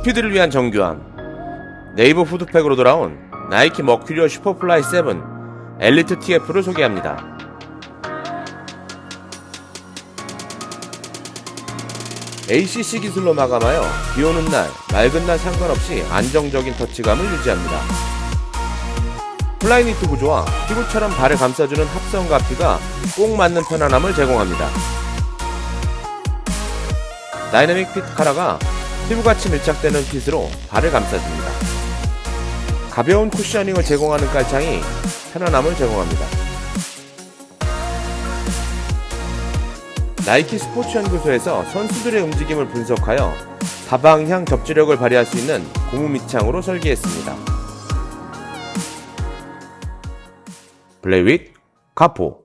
스피드를 위한 정교함. 네이버 푸드팩으로 돌아온 나이키 머큐리어 슈퍼플라이 7 엘리트 TF를 소개합니다. ACC 기술로 마감하여 비 오는 날, 맑은 날 상관없이 안정적인 터치감을 유지합니다. 플라이니트 구조와 피부처럼 발을 감싸주는 합성 가피가 꼭 맞는 편안함을 제공합니다. 다이내믹 핏 카라가 피부같이 밀착되는 핏으로 발을 감싸줍니다. 가벼운 쿠셔닝을 제공하는 깔창이 편안함을 제공합니다. 나이키 스포츠 연구소에서 선수들의 움직임을 분석하여 다방향 접지력을 발휘할 수 있는 고무 밑창으로 설계했습니다. 플레이 윗 카포